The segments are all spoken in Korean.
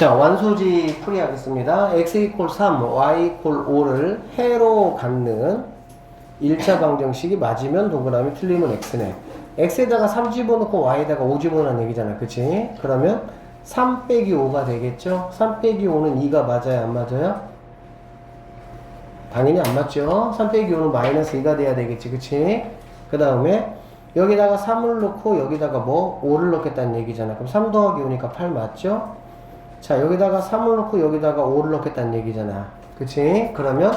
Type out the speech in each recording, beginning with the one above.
자, 완소지 풀이하겠습니다. x 이퀄 3, y 이퀄 5를 해로 갖는 1차 방정식이 맞으면 동그라미 틀리면 x네. x에다가 3 집어넣고 y에다가 5 집어넣는 얘기잖아. 그치? 그러면 3 빼기 5가 되겠죠? 3 빼기 5는 2가 맞아요? 안 맞아요? 당연히 안 맞죠? 3 빼기 5는 마이너스 2가 돼야 되겠지. 그치? 그 다음에 여기다가 3을 넣고 여기다가 뭐 5를 넣겠다는 얘기잖아. 그럼 3 더하기 5니까 8 맞죠? 자 여기다가 3을 넣고 여기다가 5를 넣겠다는 얘기잖아. 그치? 그러면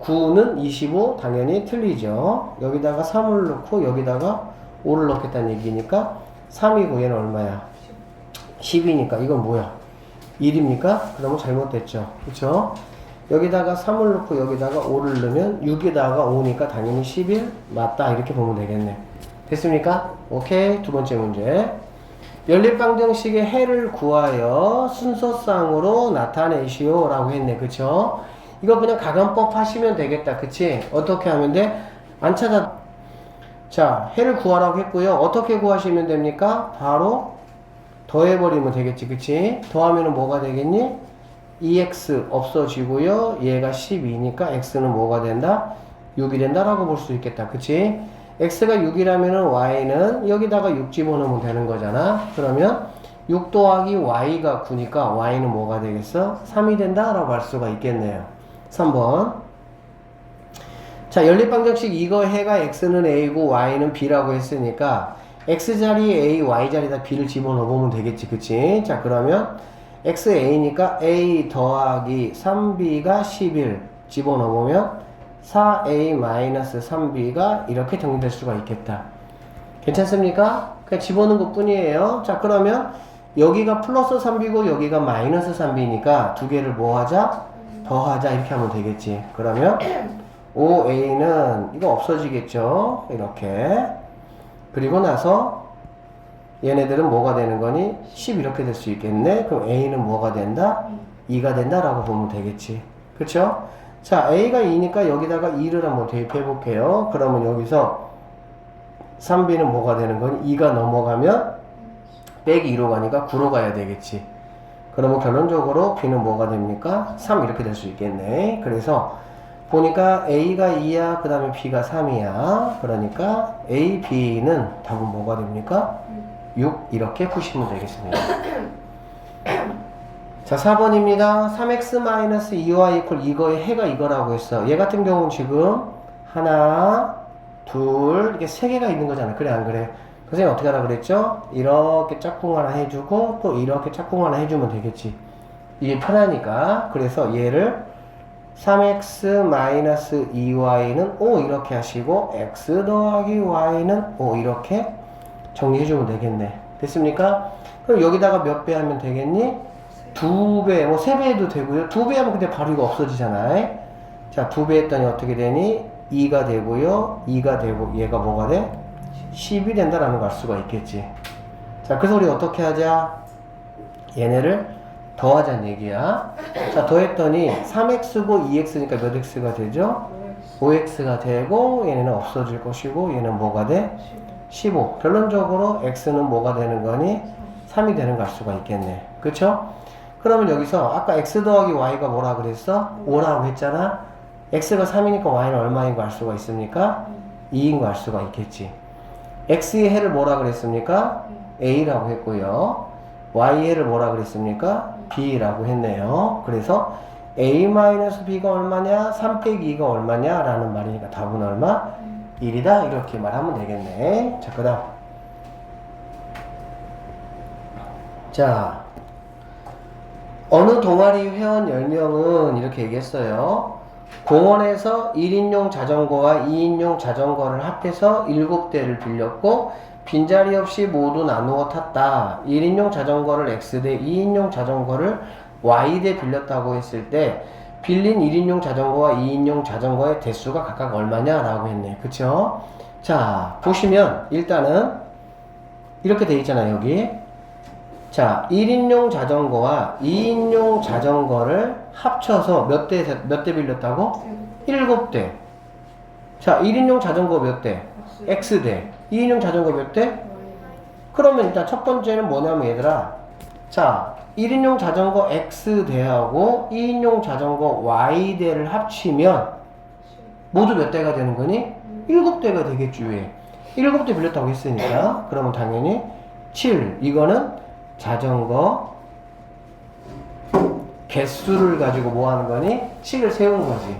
9는 25 당연히 틀리죠. 여기다가 3을 넣고 여기다가 5를 넣겠다는 얘기니까 3이고 얘는 얼마야? 10이니까 이건 뭐야? 1입니까? 그러면 잘못됐죠. 그쵸? 여기다가 3을 넣고 여기다가 5를 넣으면 6에다가 5니까 당연히 11 맞다 이렇게 보면 되겠네. 됐습니까? 오케이 두 번째 문제. 연립방정식의 해를 구하여 순서상으로 나타내시오 라고 했네 그쵸? 이거 그냥 가간법 하시면 되겠다 그치? 어떻게 하면 돼? 안 찾아 자 해를 구하라고 했고요 어떻게 구하시면 됩니까? 바로 더해버리면 되겠지 그치? 더하면 뭐가 되겠니? 2x 없어지고요 얘가 12니까 x는 뭐가 된다? 6이 된다라고 볼 수 있겠다 그치? X가 6이라면 y는 여기다가 6 집어넣으면 되는 거잖아. 그러면 6 더하기 y가 9니까 y는 뭐가 되겠어? 3이 된다 라고 할 수가 있겠네요. 3번. 자, 연립방정식 이거 해가 x는 a고 y는 b라고 했으니까 x 자리에 a, y 자리에다 b를 집어넣으면 되겠지. 그치? 자, 그러면 x a니까 a 더하기 3b가 11 집어넣으면 4a-3b가 이렇게 정리될 수가 있겠다. 괜찮습니까? 그냥 집어넣은 것 뿐이에요. 자, 그러면 여기가 플러스 3b고 여기가 마이너스 3b니까 두 개를 뭐 하자? 더하자. 이렇게 하면 되겠지. 그러면 5a는 이거 없어지겠죠? 이렇게. 그리고 나서 얘네들은 뭐가 되는 거니? 10 이렇게 될 수 있겠네. 그럼 a는 뭐가 된다? 2가 된다라고 보면 되겠지. 그쵸? 자, a가 2니까 여기다가 2를 한번 대입해 볼게요. 그러면 여기서 3b는 뭐가 되는 거니? 2가 넘어가면 빼기 2로 가니까 9로 가야 되겠지. 그러면 결론적으로 b는 뭐가 됩니까? 3 이렇게 될 수 있겠네. 그래서 보니까 a가 2야, 그 다음에 b가 3이야. 그러니까 a, b는 답은 뭐가 됩니까? 6 이렇게 푸시면 되겠습니다. 자, 4번입니다. 3x-2y 이퀄 이거의 해가 이거라고 했어. 얘 같은 경우는 지금 하나, 둘, 이렇게 세 개가 있는 거잖아. 그래, 안 그래? 선생님 어떻게 하라 그랬죠? 이렇게 짝꿍 하나 해주고, 또 이렇게 짝꿍 하나 해주면 되겠지. 이게 편하니까. 그래서 얘를 3x-2y는 5 이렇게 하시고, x 더하기 y는 5 이렇게 정리해주면 되겠네. 됐습니까? 그럼 여기다가 몇 배 하면 되겠니? 두 배, 뭐 세배 해도 되고요. 두 배 하면 근데 바로 이거 없어지잖아요. 자, 두 배 했더니 어떻게 되니? 2가 되고요. 2가 되고 얘가 뭐가 돼? 10이 된다라는 걸 알 수가 있겠지. 자, 그래서 우리 어떻게 하자? 얘네를 더하자는 얘기야. 자, 더했더니 3x고 2x니까 몇 x가 되죠? 5x가 되고 얘네는 없어질 것이고 얘는 뭐가 돼? 15. 결론적으로 x는 뭐가 되는 거니? 3이 되는 걸 알 수가 있겠네. 그쵸? 그러면 여기서 아까 x 더하기 y가 뭐라 그랬어? 5라고 했잖아? x가 3이니까 y는 얼마인 거 알 수가 있습니까? 2인 거 알 수가 있겠지. x의 해를 뭐라 그랬습니까? a라고 했고요. y의 해를 뭐라 그랬습니까? b라고 했네요. 그래서 a-b가 얼마냐? 3 빼기 2가 얼마냐? 라는 말이니까 답은 얼마? 1이다. 이렇게 말하면 되겠네. 자, 그 다음. 자, 어느 동아리 회원 10명은 이렇게 얘기했어요. 공원에서 1인용 자전거와 2인용 자전거를 합해서 7대를 빌렸고 빈자리 없이 모두 나누어 탔다. 1인용 자전거를 X대, 2인용 자전거를 Y대 빌렸다고 했을 때 빌린 1인용 자전거와 2인용 자전거의 대수가 각각 얼마냐라고 했네. 그쵸? 자, 보시면 일단은 이렇게 돼 있잖아요, 여기. 자, 1인용 자전거와 2인용 자전거를 합쳐서 몇 대, 몇 대 빌렸다고? 7대. 자, 1인용 자전거 몇 대? X대. 2인용 자전거 몇 대? 그러면 일단 첫 번째는 뭐냐면 얘들아. 자, 1인용 자전거 X대하고 2인용 자전거 Y대를 합치면 모두 몇 대가 되는 거니? 7대가 되겠지, 왜? 7대 빌렸다고 했으니까. 그러면 당연히 7. 이거는 자전거 개수를 가지고 뭐 하는 거니? 식을 세운 거지.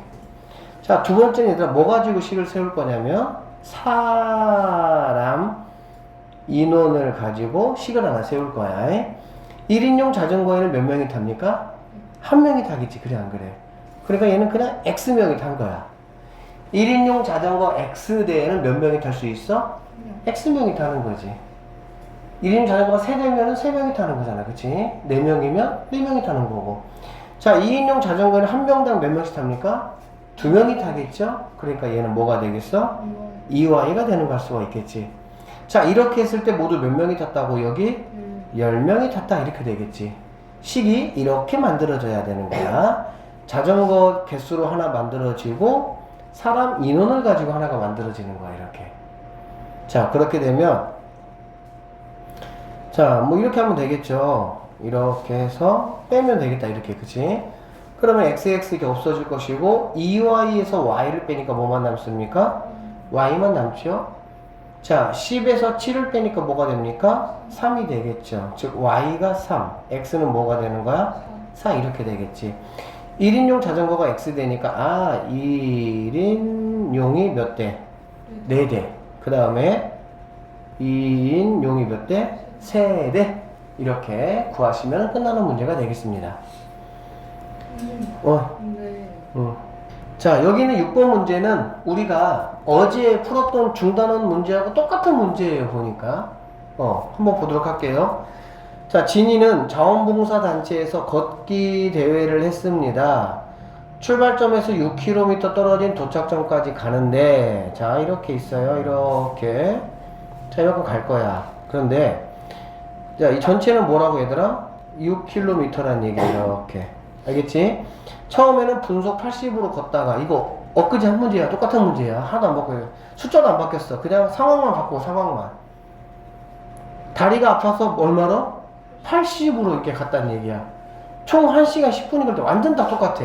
자, 두 번째는 얘들아, 뭐 가지고 식을 세울 거냐면, 사람 인원을 가지고 식을 하나 세울 거야. 1인용 자전거에는 몇 명이 탑니까? 한 명이 타겠지, 그래, 안 그래? 그러니까 얘는 그냥 X명이 탄 거야. 1인용 자전거 X대에는 몇 명이 탈 수 있어? X명이 타는 거지. 1인 자전거가 3대면 3명이 타는 거잖아. 그치? 4명이면 4명이 타는 거고. 자, 2인용 자전거는 한 명당 몇 명씩 탑니까? 2명이 타겠죠? 그러니까 얘는 뭐가 되겠어? 2Y가 되는 걸 수가 있겠지. 자, 이렇게 했을 때 모두 몇 명이 탔다고? 여기 10명이 탔다. 이렇게 되겠지. 식이 이렇게 만들어져야 되는 거야. 자전거 개수로 하나 만들어지고, 사람 인원을 가지고 하나가 만들어지는 거야. 이렇게. 자, 그렇게 되면, 자, 뭐 이렇게 하면 되겠죠. 이렇게 해서 빼면 되겠다. 이렇게, 그치? 그러면 xx 이렇게 없어질 것이고 2y에서 y를 빼니까 뭐만 남습니까? y만 남죠. 자, 10에서 7을 빼니까 뭐가 됩니까? 3이 되겠죠. 즉 y가 3, x는 뭐가 되는 거야? 4 이렇게 되겠지. 1인용 자전거가 x 되니까 아, 1인용이 몇 대? 4대. 그 다음에 2인용이 몇 대? 3대. 이렇게 구하시면 끝나는 문제가 되겠습니다. 어, 근데 음. 자, 여기는 6번 문제는 우리가 어제 풀었던 중단원 문제하고 똑같은 문제예요, 보니까. 어, 한번 보도록 할게요. 자, 진이는 자원봉사 단체에서 걷기 대회를 했습니다. 출발점에서 6km 떨어진 도착점까지 가는데, 자, 이렇게 있어요. 이렇게. 자, 이렇게 갈 거야. 그런데, 자, 이 전체는 뭐라고 얘들아? 6km란 얘기 이렇게. 알겠지? 처음에는 분속 80으로 걷다가 이거 엊그제 한 문제야. 똑같은 문제야. 하나도 안 바뀌어요. 숫자도 안 바뀌었어. 그냥 상황만 바꾸고 상황만. 다리가 아파서 얼마로? 80으로 이렇게 갔다는 얘기야. 총 1시간 10분이 걸때 완전 다 똑같아.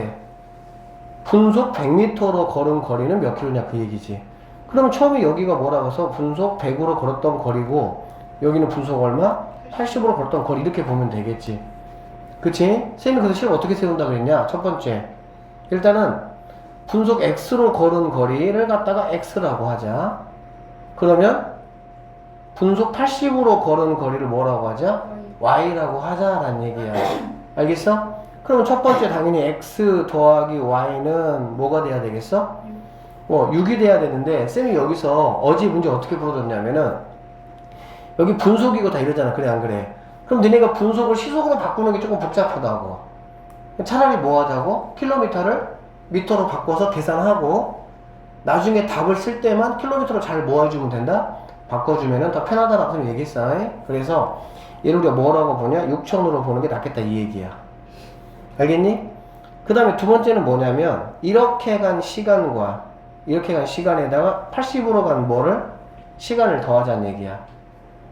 분속 100m로 걸은 거리는 몇 킬로냐 그 얘기지. 그러면 처음에 여기가 뭐라고 해서 분속 100으로 걸었던 거리고 여기는 분속 얼마? 80으로 걸었던 거리 이렇게 보면 되겠지. 그치? 쌤이 그래서 실 어떻게 세운다 그랬냐? 첫 번째. 일단은 분속 x로 걸은 거리를 갖다가 x라고 하자. 그러면 분속 80으로 걸은 거리를 뭐라고 하자? y라고 하자라는 얘기야. 알겠어? 그러면 첫 번째 당연히 x 더하기 y는 뭐가 돼야 되겠어? 어, 6이 돼야 되는데 쌤이 여기서 어제 문제 어떻게 풀어줬냐면은 여기 분속이고 다 이러잖아. 그래 안 그래? 그럼 너네가 분속을 시속으로 바꾸는 게 조금 복잡하다고. 차라리 뭐 하자고? 킬로미터를 미터로 바꿔서 계산하고 나중에 답을 쓸 때만 킬로미터로 잘 모아주면 된다? 바꿔주면은 더 편하다라고 좀 얘기했어. 그래서 얘를 우리가 뭐라고 보냐? 6천으로 보는 게 낫겠다 이 얘기야. 알겠니? 그 다음에 두 번째는 뭐냐면 이렇게 간 시간과 이렇게 간 시간에다가 80으로 간 뭐를? 시간을 더하자는 얘기야.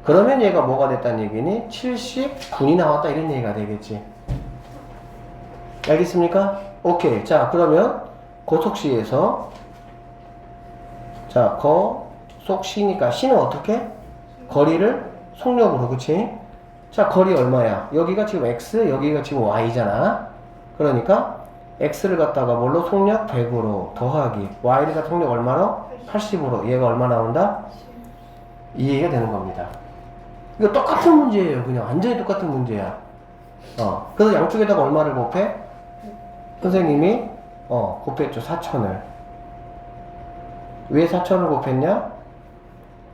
그러면 얘가 뭐가 됐다는 얘기니? 70분이 나왔다 이런 얘기가 되겠지. 알겠습니까? 오케이. 자, 그러면 고속시에서 자, 거속시니까 시는 어떻게? 거리를 속력으로, 그치? 자, 거리 얼마야? 여기가 지금 x, 여기가 지금 y잖아. 그러니까 x를 갖다가 뭘로 속력 100으로 더하기 y를 갖다 속력 얼마로? 80으로 얘가 얼마 나온다? 이 얘기가 되는 겁니다. 이거 똑같은 문제예요. 그냥 완전히 똑같은 문제야. 어. 그래서 양쪽에다가 얼마를 곱해? 선생님이 어 곱했죠. 4천을. 왜 4천을 곱했냐?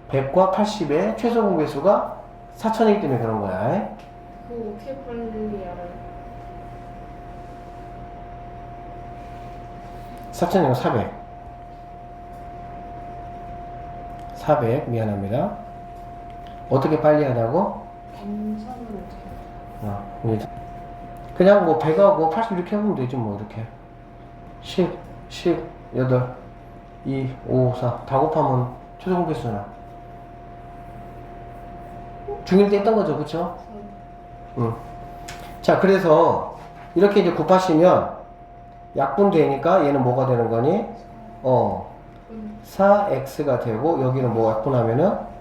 100과 80의 최소 공배수가 4천이기 때문에 그런 거야. 그거 어떻게 빨리 알아요? 4천이고 400. 400 미안합니다. 어떻게 빨리 하냐고? 반찬을 어떻게 어, 그냥 뭐 100하고 80 이렇게 하면 되지 뭐 이렇게 10, 10, 8, 2, 5, 4 다 곱하면 최소 공배수나 중1 때 했던 거죠 그쵸? 응. 자, 그래서 이렇게 이제 곱하시면 약분 되니까 얘는 뭐가 되는 거니? 어, 음. 4x가 되고 여기는 뭐 약분하면은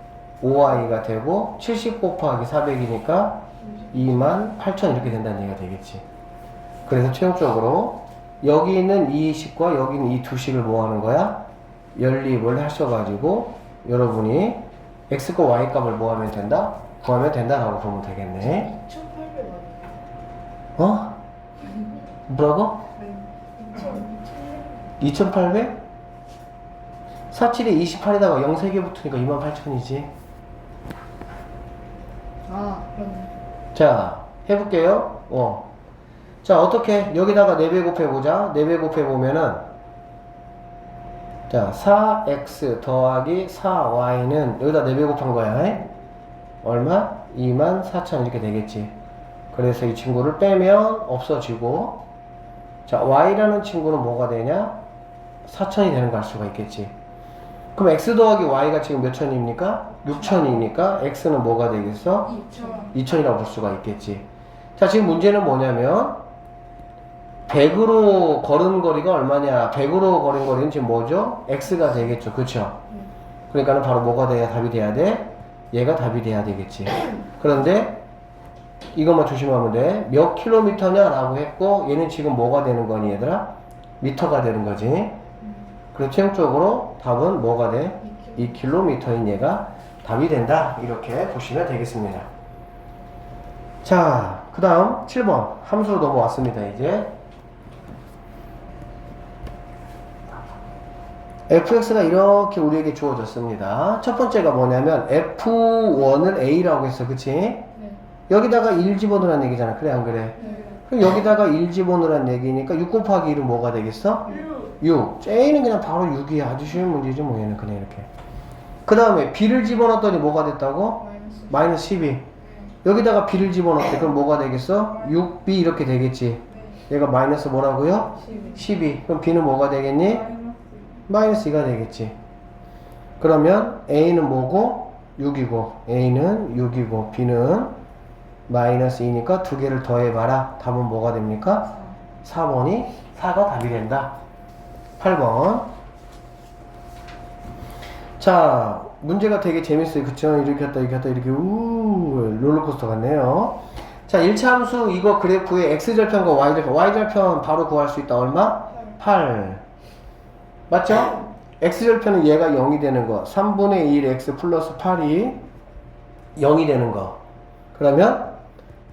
5y가 되고 70 곱하기 400이니까 2만 8천 이렇게 된다는 얘기가 되겠지. 그래서 최종적으로 여기 있는 이 식과 여기 있는 이 두 식을 뭐 하는 거야? 연립을 하셔가지고 여러분이 x과 y 값을 뭐 하면 된다? 구하면 된다라고 보면 되겠네. 2,800 아니에요? 어? 뭐라고? 아니 2,000 2800? 47에 28에다가 0 3개 붙으니까 28,000이지. 아 자, 해볼게요. 어. 자, 어떻게? 여기다가 4배 곱해보자. 4배 곱해보면은, 자, 4x 더하기 4y는 여기다 4배 곱한 거야. 에? 얼마? 2만 4천 이렇게 되겠지. 그래서 이 친구를 빼면 없어지고, 자, y라는 친구는 뭐가 되냐? 4천이 되는 걸 알 수가 있겠지. 그럼 x 더하기 y가 지금 몇 천입니까? 6천이니까 x는 뭐가 되겠어? 2,000 2000이라고 볼 수가 있겠지. 자, 지금 문제는 뭐냐면, 100으로 걸은 거리가 얼마냐? 100으로 걸은 거리는 지금 뭐죠? x가 되겠죠. 그쵸? 음. 그러니까는 바로 뭐가 돼야 답이 돼야 돼? 얘가 답이 돼야 되겠지. 그런데, 이것만 조심하면 돼. 몇 킬로미터냐라고 했고, 얘는 지금 뭐가 되는 거니, 얘들아? 미터가 되는 거지. 그래서 최종적으로 답은 뭐가 돼? 2km 2km인 얘가 답이 된다. 이렇게 보시면 되겠습니다. 자, 그 다음 7번. 함수로 넘어왔습니다, 이제. fx가 이렇게 우리에게 주어졌습니다. 첫 번째가 뭐냐면 f1을 a라고 했어. 그치? 네. 여기다가 1 집어넣으란 얘기잖아. 그래, 안 그래? 네. 그럼 여기다가 1 집어넣으란 얘기니까 6 곱하기 1은 뭐가 되겠어? 6. A는 그냥 바로 6이야. 아주 쉬운 문제지 뭐 얘는 그냥 이렇게. 그 다음에 B를 집어넣었더니 뭐가 됐다고? 마이너스 마이너스 12. 여기다가 B를 집어넣었대. 그럼 뭐가 되겠어? 6B 이렇게 되겠지. 네. 얘가 마이너스 뭐라고요? 12 12. 그럼 B는 뭐가 되겠니? 마이너스 마이너스 2가 되겠지. 그러면 A는 뭐고? 6이고 A는 6이고 B는 마이너스 2니까 두 개를 더해봐라. 답은 뭐가 됩니까? 4번이 4가 답이 된다. 8번. 자, 문제가 되게 재밌어요. 그쵸? 이렇게 했다, 이렇게 했다, 이렇게, 우, 롤러코스터 같네요. 자, 1차 함수 이거 그래프의 x절편과 y절편, y절편 바로 구할 수 있다. 얼마? 8. 맞죠? x절편은 얘가 0이 되는 거. 3분의 1 x 플러스 8이 0이 되는 거. 그러면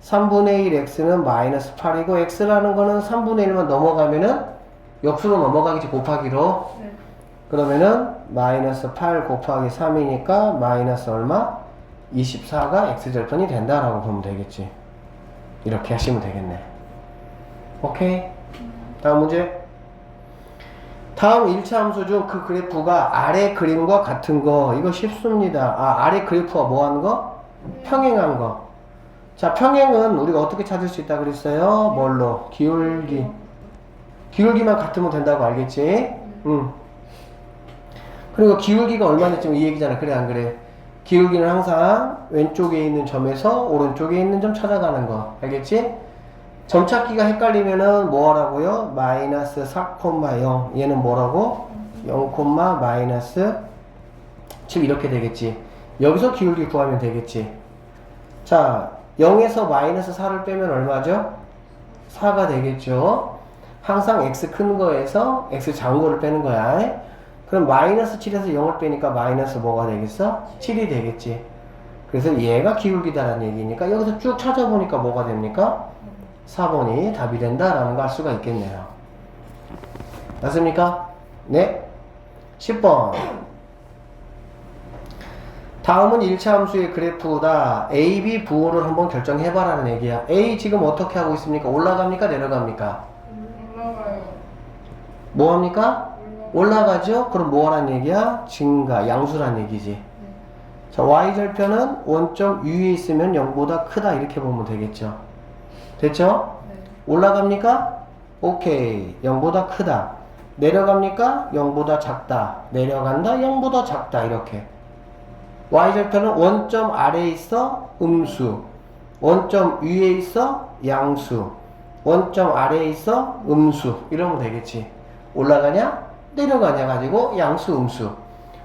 3분의 1 x는 마이너스 8이고 x라는 거는 3분의 1만 넘어가면은 역수로 넘어가겠지 곱하기로 네. 그러면은 마이너스 8 곱하기 3이니까 마이너스 얼마? 24가 x절편이 된다라고 보면 되겠지 이렇게 하시면 되겠네 오케이 다음 문제 다음 1차 함수 중 그 그래프가 아래 그림과 같은 거 이거 쉽습니다 아 아래 그래프가 뭐 하는 거? 평행한 거 자, 평행은 우리가 어떻게 찾을 수 있다 그랬어요? 뭘로? 기울기. 기울기만 같으면 된다고 알겠지? 응. 그리고 기울기가 얼마나 지금 이 얘기잖아. 그래, 안 그래? 기울기는 항상 왼쪽에 있는 점에서 오른쪽에 있는 점 찾아가는 거. 알겠지? 점 찾기가 헷갈리면은 뭐 하라고요? 마이너스 4,0. 얘는 뭐라고? 0, 마이너스 7 이렇게 되겠지. 여기서 기울기 구하면 되겠지. 자, 0에서 마이너스 4를 빼면 얼마죠? 4가 되겠죠. 항상 x 큰 거에서 x 작은 거를 빼는 거야. 그럼 마이너스 7에서 0을 빼니까 마이너스 뭐가 되겠어? 7이 되겠지. 그래서 얘가 기울기다라는 얘기니까 여기서 쭉 찾아보니까 뭐가 됩니까? 4번이 답이 된다라는 걸 알 수가 있겠네요. 맞습니까? 네. 10번. 다음은 1차 함수의 그래프다. A, B 부호를 한번 결정해봐라는 얘기야. A 지금 어떻게 하고 있습니까? 올라갑니까? 내려갑니까? 뭐 합니까? 올라가 올라가죠? 그럼 뭐 하라는 얘기야? 증가, 양수란 얘기지. 자, Y절편은 원점 위에 있으면 0보다 크다. 이렇게 보면 되겠죠. 됐죠? 네. 올라갑니까? 오케이. 0보다 크다. 내려갑니까? 0보다 작다. 내려간다? 0보다 작다. 이렇게. Y절편은 원점 아래에 있어? 음수. 원점 위에 있어? 양수. 원점 아래에 있어 음수. 이러면 되겠지. 올라가냐 내려가냐 가지고 양수 음수.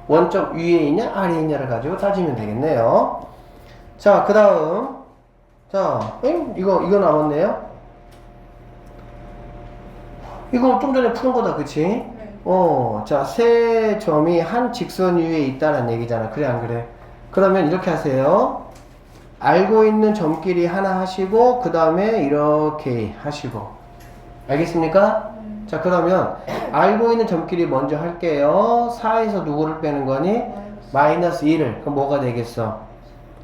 원점 위에 있냐 아래에 있냐를 가지고 따지면 되겠네요. 자, 그 다음. 자, 엥? 이거, 이거 남았네요? 이거 좀 전에 푸는 거다, 그치? 네. 어, 자, 세 점이 한 직선 위에 있다는 얘기잖아. 그래, 안 그래? 그러면 이렇게 하세요. 알고 있는 점끼리 하나 하시고, 그 다음에 이렇게 하시고. 알겠습니까? 네. 자, 그러면 알고 있는 점끼리 먼저 할게요. 4에서 누구를 빼는 거니? 마이너스 1을. 그럼 뭐가 되겠어?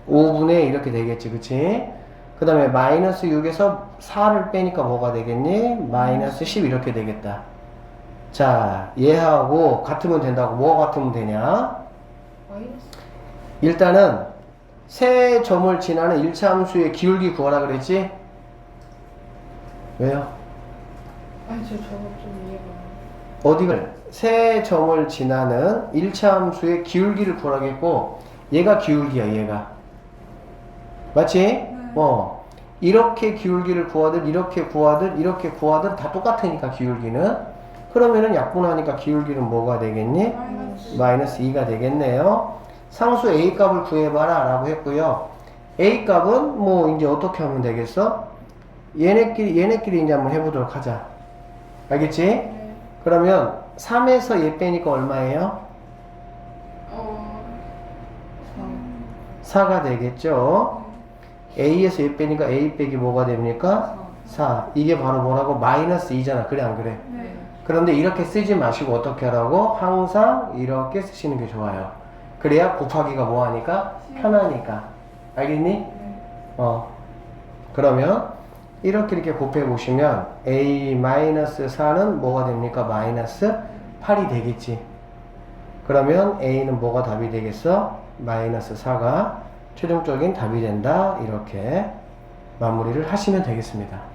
5분의 이렇게 되겠지, 그치? 그 다음에 마이너스 6에서 4를 빼니까 뭐가 되겠니? 마이너스 10 이렇게 되겠다. 자, 얘하고 같으면 된다고. 뭐가 같으면 되냐? 일단은 세 점을 지나는 1차 함수의 기울기 구하라 그랬지? 왜요? 아니 저 저거 좀 이해가. 어디가? 세 점을 지나는 1차 함수의 기울기를 구하라겠고 얘가 기울기야 얘가 맞지? 어 이렇게 기울기를 구하든 이렇게 구하든 이렇게 구하든 다 똑같으니까 기울기는 그러면은 약분하니까 기울기는 뭐가 되겠니? 마이너스. 마이너스 2가 되겠네요 상수 A 값을 구해봐라 라고 했고요 A 값은 뭐 이제 어떻게 하면 되겠어? 얘네끼리 얘네끼리 이제 한번 해보도록 하자 알겠지? 네. 그러면 3에서 얘 빼니까 얼마예요? 어. 4가 되겠죠? A에서 얘 빼니까 A 빼기 뭐가 됩니까? 4. 이게 바로 뭐라고? 마이너스 2잖아. 그래, 안 그래? 네. 그런데 이렇게 쓰지 마시고 어떻게 하라고? 항상 이렇게 쓰시는 게 좋아요. 그래야 곱하기가 뭐 하니까? 편하니까. 알겠니? 네. 어. 그러면 이렇게 이렇게 곱해 보시면 A-4는 뭐가 됩니까? 마이너스 8이 되겠지. 그러면 A는 뭐가 답이 되겠어? 마이너스 4가 최종적인 답이 된다. 이렇게 마무리를 하시면 되겠습니다.